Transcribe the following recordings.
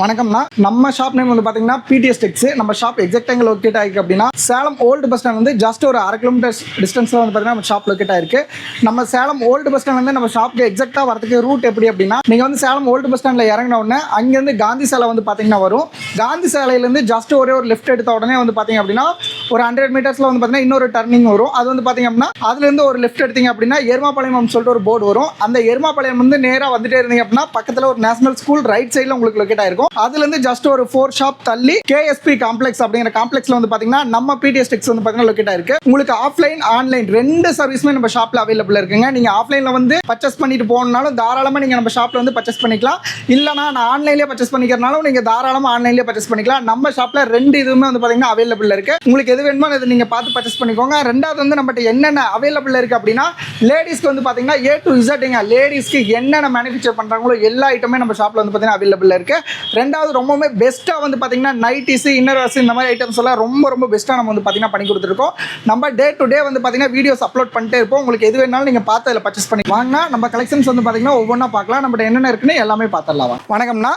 வணக்கம்னா நம்ம shop name வந்து பார்த்தீங்கன்னா பிடிஎஸ் டெக்ஸ் நம்ம ஷாப் எக்ஸாக்ட் எங்கே லொக்கேட் ஆயிருக்கு அப்படின்னா சேலம் ஓல்டு பஸ் ஸ்டாண்ட் வந்து ஜஸ்ட் ஒரு அரை கிலோமீட்டர் டிஸ்டன்ஸில் வந்து பார்த்தீங்கன்னா நம்ம ஷாப் லொக்கேட் ஆயிருக்கு. நம்ம சேலம் ஓல்டு பஸ் ஸ்டாண்ட் வந்து நம்ம ஷாப்க்கு எக்ஸாக்டாக வரதுக்கு ரூட் எப்படி அப்படின்னா நீங்கள் வந்து சேலம் ஓல்டு பஸ் ஸ்டாண்டில் இறங்கின உடனே அங்கேருந்து காந்தி சாலை வந்து பார்த்தீங்கன்னா வரும். காந்தி சேலையிலேருந்து ஜஸ்ட் ஒரே ஒரு லெஃப்ட் எடுத்த உடனே வந்து பார்த்தீங்க அப்படின்னா ஒரு ஹண்ட்ரட் மீட்டர்ஸில் வந்து பார்த்தீங்கன்னா இன்னொரு டர்னிங் வரும். அது வந்து பாத்தீங்க அப்படின்னா அதுலேருந்து ஒரு லெஃப்ட் எடுத்தீங்க அப்படின்னா எருமாபாளையம் சொல்லிட்டு ஒரு போர்டு வரும். அந்த எருமாபாளையம் வந்து நேராக வந்துட்டே இருந்தீங்க அப்படின்னா பக்கத்தில் ஒரு நேஷனல் ஸ்கூல் ரைட் சைடில் உங்களுக்கு லொக்கேட் ஆயிருக்கும். அதுலேருந்து ஜஸ்ட் ஒரு ஃபோர் ஷாப் தள்ளி கேஎஸ்பி காம்ப்ளெக்ஸ் அப்படிங்கிற காம்ப்ளெக்ஸ்ல வந்து பார்த்தீங்கன்னா நம்ம பிடிஎஸ் டெக்ஸ் வந்து பார்த்தீங்கன்னா லொக்கேட் ஆயிருக்கு. உங்களுக்கு ஆஃப்லைன் ஆன்லைன் ரெண்டு சர்வீஸுமே நம்ம ஷாப்பில் அவைலபிள் இருக்குங்க. நீங்கள் ஆஃப்லைனில் வந்து பர்ச்சேஸ் பண்ணிட்டு போனாலும் தாராளமாக நீங்கள் நம்ம ஷாப்பில் வந்து பர்ச்சேஸ் பண்ணிக்கலாம். இல்லைனா நான் ஆன்லைன்லேயே பர்ச்சேஸ் பண்ணிக்கிறனாலும் நீங்கள் தாராளமாக ஆன்லைன்லேயே பர்ச்சேஸ் பண்ணிக்கலாம். நம்ம ஷாப்பில் ரெண்டு இதுவுமே வந்து பார்த்தீங்கன்னா அவைலபிள் இருக்கு. உங்களுக்கு எது வேணுமோ அதை நீங்கள் பார்த்து பர்ச்சேஸ் பண்ணிக்கோங்க. ரெண்டாவது வந்து நம்மகிட்ட என்னென்ன அவைலபிள் இருக்குது அப்படின்னா லேடிஸ்க்கு வந்து பார்த்தீங்கன்னா ஏ டு இசட்டுங்க லேடிஸ்க்கு என்னென்ன மேனுஃபேக்சர் பண்ணுறாங்களோ எல்லா ஐட்டமே நம்ம ஷாப்பில் வந்து பார்த்தீங்கன்னா அவைலபிள் இருக்குது ரெண்டாவது ரொம்பவுமே பெஸ்ட்டாக வந்து பார்த்தீங்கன்னா நைட்டிஸ் இன்னர் இந்த மாதிரி ஐட்டம்ஸ் எல்லாம் ரொம்ப ரொம்ப பெஸ்ட்டாக நம்ம வந்து பார்த்தீங்கன்னா பண்ணி கொடுத்துருக்கோம். நம்ம டே டு டே வந்து பார்த்தீங்கன்னா வீடியோஸ் அப்லோட் பண்ணிட்டே இருப்போம். உங்களுக்கு எது வேணாலும் நீங்கள் பார்த்து அதில் பர்ச்சேஸ் பண்ணி வாங்கினா நம்ம கலெக்ஷன்ஸ் வந்து பார்த்தீங்கன்னா ஒவ்வொன்றா பார்க்கலாம். நம்மகிட்ட என்னென்ன இருக்குன்னு எல்லாமே பார்த்துடலாம். வணக்கம்னா வணக்கம்ண்ணா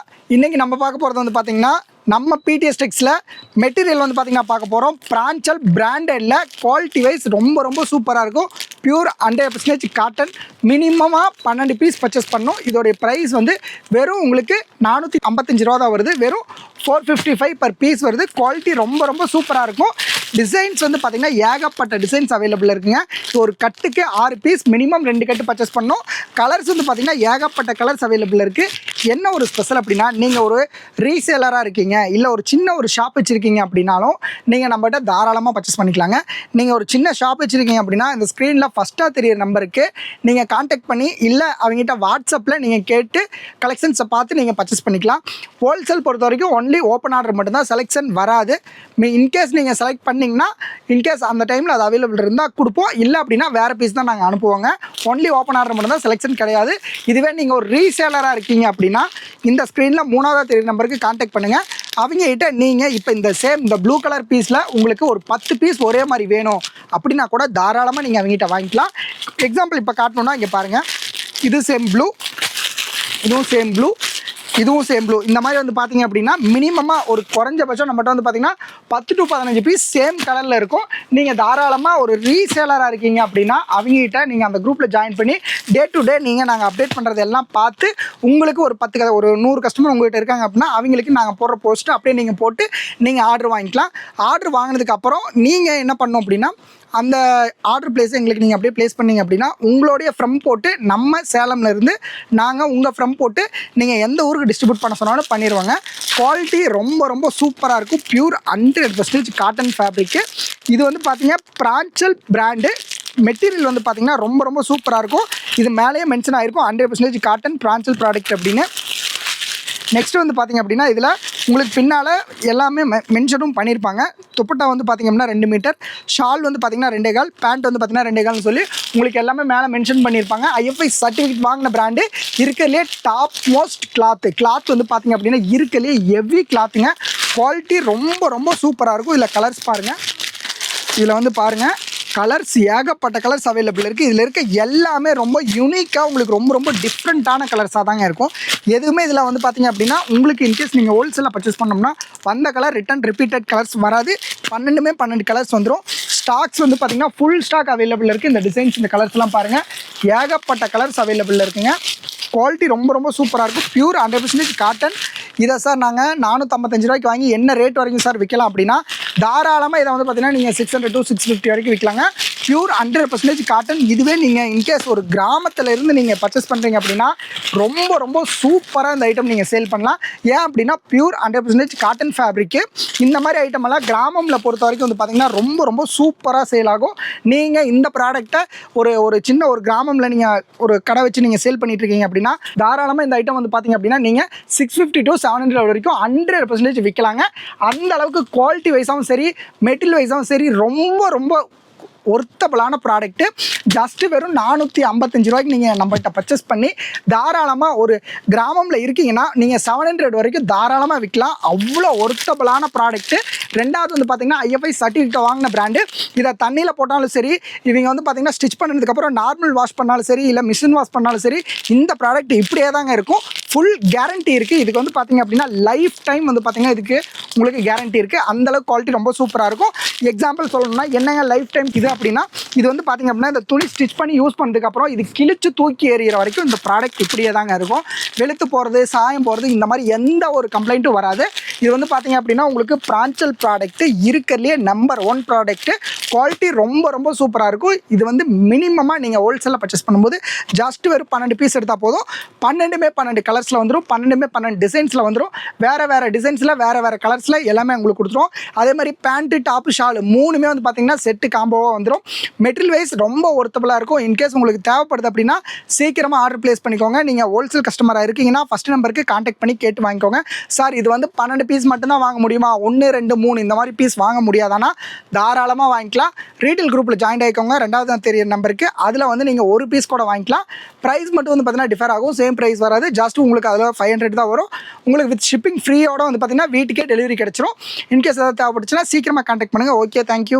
நம்ம பார்க்க போகிறது வந்து பார்த்தீங்கன்னா நம்ம பிடிஎஸ் டெக்ஸில் மெட்டீரியல் வந்து பார்த்தீங்கன்னா பார்க்க போகிறோம் பிரான்ச்சல் பிராண்டடில் குவாலிட்டி வைஸ் ரொம்ப ரொம்ப சூப்பராக இருக்கும். பியூர் ஹண்ட்ரட் பர்சன்டேஜ் காட்டன் மினிமமாக பன்னெண்டு பீஸ் பர்ச்சேஸ் பண்ணோம். இதோடைய ப்ரைஸ் வந்து வெறும் உங்களுக்கு நானூற்றி ஐம்பத்தஞ்சு ரூபா தான் வருது. வெறும் four fifty five per piece வருது. குவாலிட்டி ரொம்ப ரொம்ப சூப்பராக இருக்கும். டிசைன்ஸ் வந்து பார்த்தீங்கன்னா ஏகப்பட்ட டிசைன்ஸ் அவைலபிள் இருக்குங்க. ஒரு கட்டுக்கு ஆறு பீஸ் மினிமம் ரெண்டு கட்டு பர்ச்சேஸ் பண்ணோம். கலர்ஸ் வந்து பார்த்தீங்கன்னா ஏகப்பட்ட கலர்ஸ் அவைலபிள் இருக்குது என்ன ஒரு ஸ்பெஷல் அப்படின்னா நீங்கள் ஒரு ரீசேலராக இருக்கீங்க இல்லை ஒரு சின்ன ஒரு ஷாப் வச்சுருக்கீங்க அப்படின்னாலும் நீங்கள் நம்மகிட்ட தாராளமாக பர்ச்சேஸ் பண்ணிக்கலாங்க. நீங்கள் ஒரு சின்ன ஷாப் வச்சுருக்கீங்க அப்படின்னா இந்த ஸ்க்ரீனில் ஃபஸ்ட்டாக தெரியிற நம்பருக்கு நீங்கள் காண்டாக்ட் பண்ணி இல்லை அவங்ககிட்ட வாட்ஸ்அப்பில் நீங்கள் கேட்டு கலெக்ஷன்ஸை பார்த்து நீங்கள் பர்ச்சேஸ் பண்ணிக்கலாம். ஹோல்சேல் பொறுத்த வரைக்கும் ஒன்லி ஓப்பன் ஆர்டர் மட்டும்தான் செலெக்ஷன் வராது. இன்கேஸ் நீங்கள் செலக்ட் பண்ணிங்கன்னா இன்கேஸ் அந்த டைமில் அது அவைலபிள் இருந்தால் கொடுப்போம். இல்லை அப்படின்னா வேறு பீஸ் தான் நாங்கள் அனுப்புவோங்க. ஒன்லி ஓப்பன் ஆர்டர் மட்டும்தான் செலெக்ஷன் கிடையாது. இதுவே நீங்கள் ஒரு ரீசேலராக இருக்கீங்க அப்படின்னா இந்த ஸ்க்ரீனில் மூணாவது தெரியுற நம்பருக்கு காண்டாக்ட் பண்ணுங்கள் அவங்க கிட்ட நீங்கள் இப்போ இந்த சேம் இந்த ப்ளூ கலர் பீஸில் உங்களுக்கு ஒரு பத்து பீஸ் ஒரே மாதிரி வேணும் அப்படின்னா கூட தாராளமாக நீங்கள் அவங்ககிட்ட வாங்கிக்கலாம். எக்ஸாம்பிள் இப்போ காட்டணும்னா இங்கே பாருங்கள் இது சேம் ப்ளூ இதுவும் சேம் ப்ளூ இதுவும் சேம் ப்ளூ இந்த மாதிரி வந்து பார்த்தீங்க அப்படின்னா மினிமமாக ஒரு குறைஞ்சபட்சம் நம்மகிட்ட வந்து பார்த்தீங்கன்னா பத்து டு பதினஞ்சு பீஸ் சேம் கலரில் இருக்கும். நீங்கள் தாராளமாக ஒரு ரீசேலராக இருக்கீங்க அப்படின்னா அவங்ககிட்ட நீங்கள் அந்த குரூப்பில் ஜாயின் பண்ணி டே டு டே நீங்கள் நாங்கள் அப்டேட் பண்ணுறது எல்லாம் பார்த்து உங்களுக்கு ஒரு பத்து கதை ஒரு நூறு கஸ்டமர் உங்கள்கிட்ட இருக்காங்க அப்படின்னா அவங்களுக்கு நாங்கள் போடுற போஸ்ட்டு அப்படியே நீங்கள் போட்டு நீங்கள் ஆர்டர் வாங்கிக்கலாம். ஆர்டர் வாங்கினதுக்கப்புறம் நீங்கள் என்ன பண்ணோம் அப்படின்னா அந்த ஆர்டர் பிளேஸ் எங்களுக்கு நீங்கள் அப்படியே ப்ளேஸ் பண்ணீங்க அப்படின்னா உங்களுடைய ஃப்ரம் போட்டு நம்ம சேலம்ல இருந்து நாங்கள் உங்கள் ஃப்ரம் போட்டு நீங்கள் எந்த ஊருக்கு டிஸ்ட்ரிபியூட் பண்ண சொன்னாலும் பண்ணிடுவாங்க குவாலிட்டி ரொம்ப ரொம்ப சூப்பராக இருக்கும். Pure hundred percentage cotton fabric இது வந்து பார்த்தீங்கன்னா பிரான்ச்சல் பிராண்டு மெட்டீரியல் வந்து பார்த்தீங்கன்னா ரொம்ப ரொம்ப சூப்பராக இருக்கும். இது மேலேயே மென்ஷன் ஆயிருக்கும் ஹண்ட்ரட் பர்சன்டேஜ் காட்டன் பிரான்ச்சல் ப்ராடக்ட் அப்படின்னு. நெக்ஸ்ட் வந்து பார்த்தீங்க அப்படின்னா இதில் உங்களுக்கு பின்னால் எல்லாமே மென்ஷனும் பண்ணியிருப்பாங்க துப்பட்டா வந்து பார்த்திங்க அப்படின்னா ரெண்டு மீட்டர். ஷால் வந்து பார்த்தீங்கன்னா ரெண்டே கால். பேண்ட் வந்து பார்த்தீங்கன்னா ரெண்டே கால்னு சொல்லி உங்களுக்கு எல்லாமே மேலே மென்ஷன் பண்ணியிருப்பாங்க ஐஎஃப்ஐ சர்டிஃபிகேட் வாங்கின பிராண்டு இருக்கிறதுலே டாப் மோஸ்ட் கிளாத்து கிளாத் வந்து பார்த்தீங்க அப்படின்னா இருக்கிறதுலே ஹெவி கிளாத்துங்க குவாலிட்டி ரொம்ப ரொம்ப சூப்பராக இருக்கும். இதில் கலர்ஸ் பாருங்கள் இதில் வந்து பாருங்கள் கலர்ஸ் ஏகப்பட்ட கலர்ஸ் அவைலபிள் இருக்குது இதில் இருக்க எல்லாமே ரொம்ப யூனிக்காக உங்களுக்கு ரொம்ப ரொம்ப டிஃப்ரெண்ட்டான கலர்ஸாக தாங்க இருக்கும். எதுவுமே இதில் வந்து பார்த்தீங்க அப்படின்னா உங்களுக்கு இன்கேஸ் நீங்கள் ஹோல்சேலில் பர்ச்சேஸ் பண்ணோம்னா வந்த கலர் ரிட்டன் ரிப்பீட்டட் கலர்ஸ் வராது. பன்னெண்டுமே பன்னெண்டு கலர்ஸ் வந்துடும் ஸ்டாக்ஸ் வந்து பார்த்தீங்கன்னா ஃபுல் ஸ்டாக் அவைலபிள் இருக்குது இந்த டிசைன்ஸ் இந்த கலர்ஸ்லாம் பாருங்கள் ஏகப்பட்ட கலர்ஸ் அவைலபிள் இருக்குங்க. குவாலிட்டி ரொம்ப ரொம்ப சூப்பராக இருக்கும். பியூர் ஹண்ட்ரட் பர்சன்டேஜ் காட்டன் இதை சார் நாங்கள் நானூற்றம்பத்தஞ்சு ரூபாய்க்கு வாங்கி என்ன ரேட் வரைக்கும் சார் விற்கலாம் அப்படின்னா தாராளமாக இதை வந்து பார்த்தீங்கன்னா நீங்கள் six hundred to six fifty வரைக்கும் விற்கலாங்க பியூர் ஹண்ட்ரட் பர்சன்டேஜ் காட்டன் இதுவே நீங்கள் இன்கேஸ் ஒரு கிராமத்தில் இருந்து நீங்கள் பர்ச்சேஸ் பண்ணுறீங்க அப்படின்னா ரொம்ப ரொம்ப சூப்பராக இந்த ஐட்டம் நீங்கள் சேல் பண்ணலாம். ஏன் அப்படின்னா pure hundred percentage cotton fabric இந்த மாதிரி ஐட்டம் எல்லாம் கிராமத்தில் பொறுத்த வரைக்கும் வந்து பார்த்தீங்கன்னா ரொம்ப ரொம்ப சூப்பராக சேல் ஆகும். நீங்கள் இந்த ப்ராடக்ட்டை ஒரு ஒரு சின்ன ஒரு கிராமமில் நீங்கள் ஒரு கடை வச்சு நீங்கள் சேல் பண்ணிட்டு இருக்கீங்க அப்படின்னா தாராளமாக இந்த ஐட்டம் வந்து பார்த்தீங்க அப்படின்னா நீங்கள் six fifty to seven hundred வரைக்கும் ஹண்ட்ரட் பர்சன்டேஜ் விற்கலாங்க அந்த அளவுக்கு குவாலிட்டி வைஸாகவும் சரி மெட்டீரியல் வைஸாகவும் சரி ரொம்ப ரொம்ப ஒர்த்தபிளான ப்ராடக்ட்டு ஜஸ்ட் வெறும் நானூற்றி ஐம்பத்தஞ்சு ரூபாய்க்கு நீங்கள் நம்மகிட்ட பர்ச்சேஸ் பண்ணி தாராளமாக ஒரு கிராமமில் இருக்கீங்கன்னா நீங்கள் செவன் ஹண்ட்ரட் வரைக்கும் தாராளமாக விற்கலாம் அவ்வளோ ஒர்த்தபிளான ப்ராடக்ட்டு ரெண்டாவது வந்து பார்த்தீங்கன்னா ஐஎஃப்ஐ சர்டிஃபிகேட் வாங்கின பிராண்டு இதை தண்ணியில் போட்டாலும் சரி இவங்க வந்து பார்த்தீங்கன்னா ஸ்டிச் பண்ணதுக்கப்புறம் நார்மல் வாஷ் பண்ணாலும் சரி இல்லை மிஷின் வாஷ் பண்ணாலும் சரி இந்த ப்ராடக்ட் இப்படியே தாங்க இருக்கும். ஃபுல் கேரண்டி இருக்குது இதுக்கு வந்து பார்த்தீங்க அப்படின்னா லைஃப் டைம் வந்து பார்த்தீங்கன்னா இதுக்கு உங்களுக்கு கேரண்டி இருக்குது அந்தளவுக்கு குவாலிட்டி ரொம்ப சூப்பராக இருக்கும். எக்ஸாம்பிள் சொல்லணும்னா என்னங்க லைஃப் டைம் இது அப்படின்னா இது வந்து பார்த்தீங்க அப்படின்னா இந்த துணி ஸ்டிச் பண்ணி யூஸ் பண்ணதுக்கப்புறம் இது கிழிச்சு தூக்கி எறிகிற வரைக்கும் இந்த ப்ராடக்ட் இப்படியே தாங்க இருக்கும். வெளுத்து போகிறது சாயம் போகிறது இந்த மாதிரி எந்த ஒரு கம்ப்ளைண்ட்டும் வராது. இது வந்து பார்த்தீங்க அப்படின்னா உங்களுக்கு பிராஞ்சல் ப்ராடக்ட்டு இருக்கிறதுலே நம்பர் ஒன் ப்ராடக்ட்டு குவாலிட்டி ரொம்ப ரொம்ப சூப்பராக இருக்கும். இது வந்து மினிமமாக நீங்கள் ஹோல்சேலில் பர்ச்சேஸ் பண்ணும்போது ஜஸ்ட் வெறும் பன்னெண்டு பீஸ் எடுத்தால் போதும். பன்னெண்டுமே பன்னெண்டு கலர்ஸில் வந்துடும் பன்னெண்டுமே பன்னெண்டு டிசைன்ஸில் வந்துடும் வேறு வேறு டிசைன்ஸில் வேறு வேறு கலர்ஸில் எல்லாமே உங்களுக்கு கொடுத்துரும். அதே மாதிரி பேண்ட்டு டாப்பு ஷாலு மூணுமே வந்து பார்த்தீங்கன்னா செட்டு காம்போவாக வந்துடும் மெட்டீரியல் வைஸ் ரொம்ப ஒர்த்தபுளாக இருக்கும். இன்கேஸ் உங்களுக்கு தேவைப்படுது அப்படின்னா சீக்கிரமாக ஆர்டர் ப்ளேஸ் பண்ணிக்கோங்க. நீங்கள் ஹோல்சேல் கஸ்டமராக இருக்கீங்கன்னா ஃபஸ்ட் நம்பருக்கு காண்டாக்ட் பண்ணி கேட்டு வாங்கிக்கோங்க. சார் இது வந்து பன்னெண்டு பீஸ் மட்டும்தான் வாங்க முடியுமா? ஒன்று ரெண்டு மூணு இந்த மாதிரி பீஸ் வாங்க முடியாதானா? தாராளமாக வாங்கிக்கலாம். ரீட்டைல் குரூப்பில் ஜாயின் ஆகிக்கோங்க ரெண்டாவது தான் தெரிய நம்பருக்கு அதில் வந்து நீங்கள் ஒரு பீஸ் கூட வாங்கிக்கலாம். ப்ரைஸ் மட்டும் வந்து பார்த்தீங்கன்னா டிஃபர் ஆகும். சேம் ப்ரைஸ் வராது. ஜஸ்ட் உங்களுக்கு அதில் ஃபைவ் ஹண்ட்ரட் தான் வரும். உங்களுக்கு வித் ஷிப்பிங் ஃப்ரீயோட வந்து பார்த்தீங்கன்னா வீட்டுக்கே டெலிவரி கிடச்சிரும். இன்கேஸ் ஏதாவது தேவைப்பட்டுச்சுன்னா சீக்கிரமாக கான்டாக்ட் பண்ணுங்கள் ஓகே தேங்க்யூ